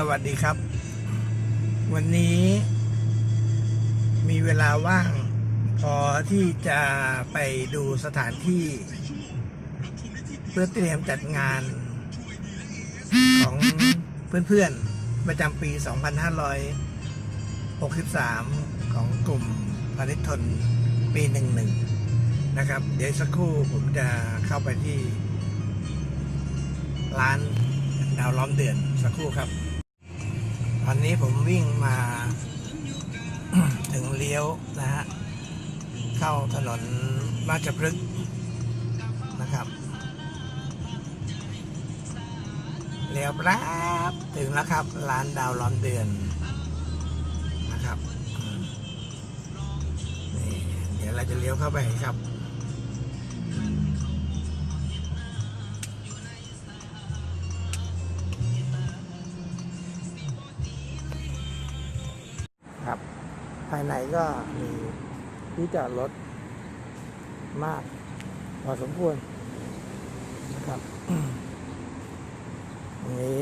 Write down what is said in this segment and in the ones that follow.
สวัสดีครับ วันนี้มีเวลาว่าง พอที่จะไปดูสถานที่ เพื่อเตรียมจัดงาน ของเพื่อนๆ ประจำปี 2563 ของกลุ่มพานิชทนปี11นะครับ เดี๋ยวสักครู่ผมจะเข้าไปที่ร้านดาวล้อมเดือนสักครู่ครับ ตอนนี้ผมวิ่งมาถึงเลี้ยวนะฮะ เข้าถนนราชพฤกนะครับ เลี้ยวแป๊บถึงแล้วครับ ร้านดาวล้อมเดือนนะครับนี่เดี๋ยวเราจะเลี้ยวเข้าไปครับ ภายในก็มีที่จอดรถมากพอสมควรนะครับตรงนี้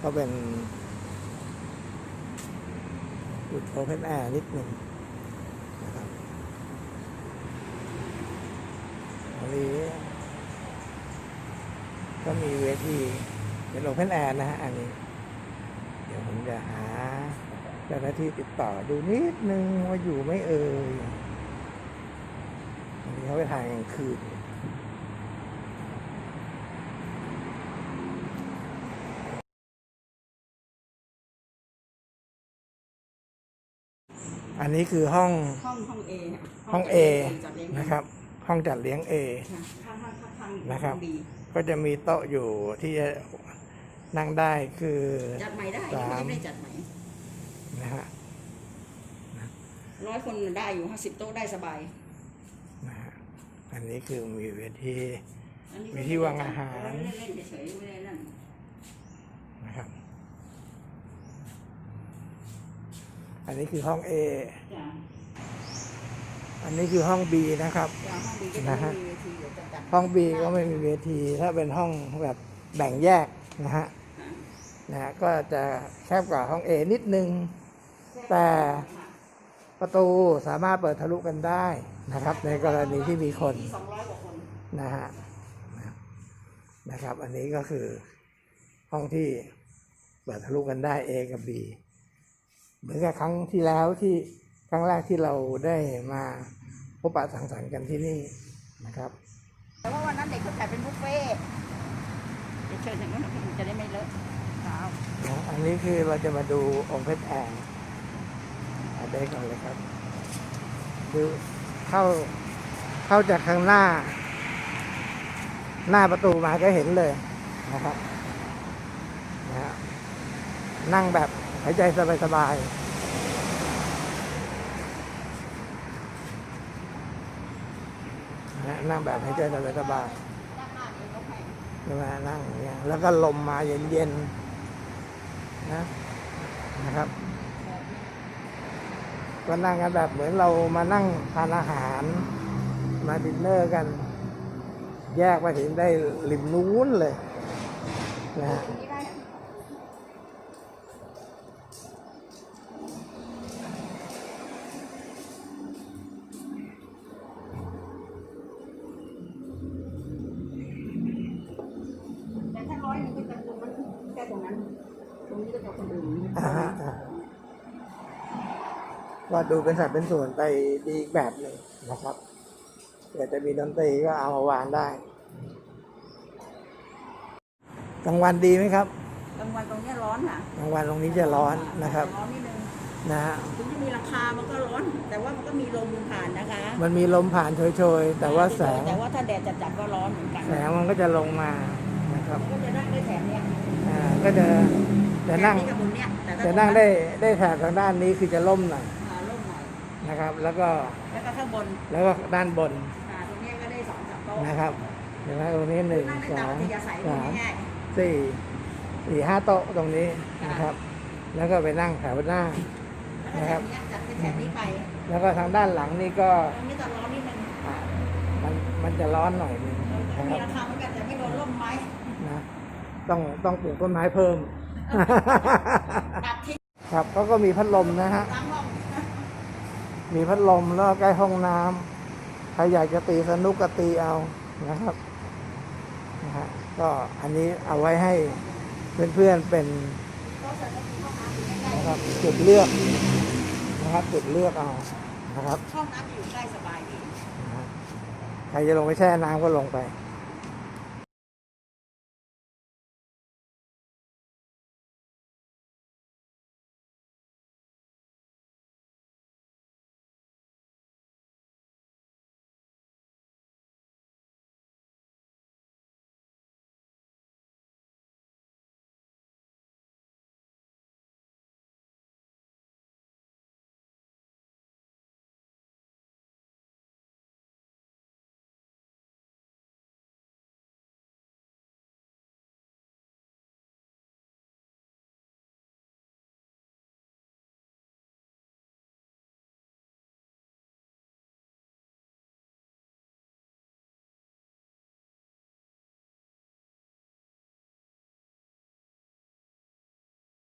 ก็เป็นจุดโอเพนแอร์นิดหนึ่งนะครับตรงนี้ ก็มีเวทีเป็นโอเพนแอร์นะฮะอันนี้ เดี๋ยวผมจะหา เจ้าหน้าที่ติดต่อดูนิดนึงว่าอยู่ไหม่เอ่ยอันนี้เขาไปถ่ายกลางคืนอันนี้คือห้องห้องห้องเอห้อง A จัดเลี้ยงนะครับ ห้องจัดเลี้ยง A ค่ะข้างข้างข้างข้างนะครับดีก็จะมีโต๊ะอยู่ที่จะนั่งได้คือจัดใหม่ได้สามไม่ได้จัดใหม่ นะฮะร้อยคนได้อยู่ห้าสิบโต๊ะได้สบายนะฮะอันนี้คือมีเวทีอันนี้มีที่วางอาหารเล่นเล่นเฉยๆไม่ได้นั่นนะครับอันนี้คือห้อง A จ้ะอันนี้คือห้อง B นะครับจ้ะห้องดีก็นะฮะมีเวทีเดี๋ยวจะจัดห้อง B ก็ไม่มีเวที ถ้าเป็นห้องแบบแบ่งแยกนะฮะค่ะนะฮะก็จะแคบกว่าห้อง A นิดนึง แต่ประตูสามารถเปิดทะลุกันได้นะครับ ในกรณีที่มีคนที่สองร้อยกว่าคนนะฮะนะครับ อันนี้ก็คือห้องที่เปิดทะลุกันได้ A กับ B เหมือนกับครั้งที่แล้วที่ครั้งแรกที่เราได้มาพบปะสังสรรค์กันที่นี่นะครับ แต่ว่าวันนั้นเด็กเขาจัดเป็นบุฟเฟ่ต์เดี๋ยวเชิญอย่างนั้นนะจะได้ไม่เลอะเท้านะอันนี้คือเราจะมาดูองค์เพชรแอง ได้ก่อนเลยครับคือเข้าเข้าจากข้างหน้า หน้าประตูมาก็เห็นเลยนะครับนะฮะนั่งแบบหายใจสบายๆนะนั่งแบบหายใจสบายๆใช่ไหมนั่งอย่างแล้วก็ลมมาเย็นๆนะนะครับ ก็นั่งกันแบบเหมือนเรามานั่งทานอาหาร มาดินเนอร์กัน แยกไปถึงได้ริมนู้นเลยนะฮะนี่ได้แต่ถ้าร้อยหนึงก็จะตรงนั้นแค่ตรงนั้น ตรงนี้ก็จะคนอื่นอ่าฮะอ่า ก็ดูเป็นสัดเป็นส่วนไปดีอีกแบบหนึ่งนะครับเกิดจะมีดนตรีก็เอามาวางได้กลางวันดีไหมครับกลางวันตรงเนี้ยร้อนค่ะกลางวันตรงนี้จะร้อนนะครับร้อนนิดนึงนะฮะถึงจะมีราคามันก็ร้อน แต่ว่ามันก็มีลมผ่านนะคะ มันมีลมผ่านโชยๆ แต่ว่าแสงแต่ว่าถ้าแดดจัดๆก็ร้อนเหมือนกัน แสงมันก็จะลงมานะครับก็จะนั่งได้แถบเนี้ยอ่าก็จะจะนั่งแถบกับมุมเนี้ยแต่ถ้าจะนั่งได้ได้แถบทางด้านนี้คือจะล่มหน่อยอ่าร่มห น่อยนะครับ แล้วก็แล้วก็ข้างบนแล้วก็ด้านบนอ่าตรงเนี้ยก็ได้สองสามโต๊ะนะครับเห็นไหมตรงนี้หนึ่งนั่งได้สอตามงอัธยาศัยสามง่ายสี่สี่ห้าโต๊ะตรงนี้นะครับ แล้วก็ไปนั่งแถวหน้า ๆแล้วก็นะครับแถบเนี้ยจัดเป็นแถบนี้ไปแล้วก็ทางด้านหลังนี่ก็ตรงนี้จะร้อนนิดนึงอ่ามันมันจะร้อนหน่อยหนึงแต่นะคมีรับราคาเหมือนกันแต่ไม่โดนร่มไม้นะต้องต้องปลูกต้นไม้เพิ่ม ตัดทิ้งครับก็ก็มีพัดลมนะฮะล้างห้อง มีพัดลมแล้วก็ใกล้ห้องน้ำใครอยากจะตีสนุกก็ตีเอานะครับนะฮะก็อันนี้เอาไว้ให้เพื่อนๆเป็นนะครับจุดเลือกนะครับจุดเลือกเอานะครับห้องน้ำอยู่ใกล้สบายดีนะฮะใครจะลงไปแช่น้ำก็ลงไปใ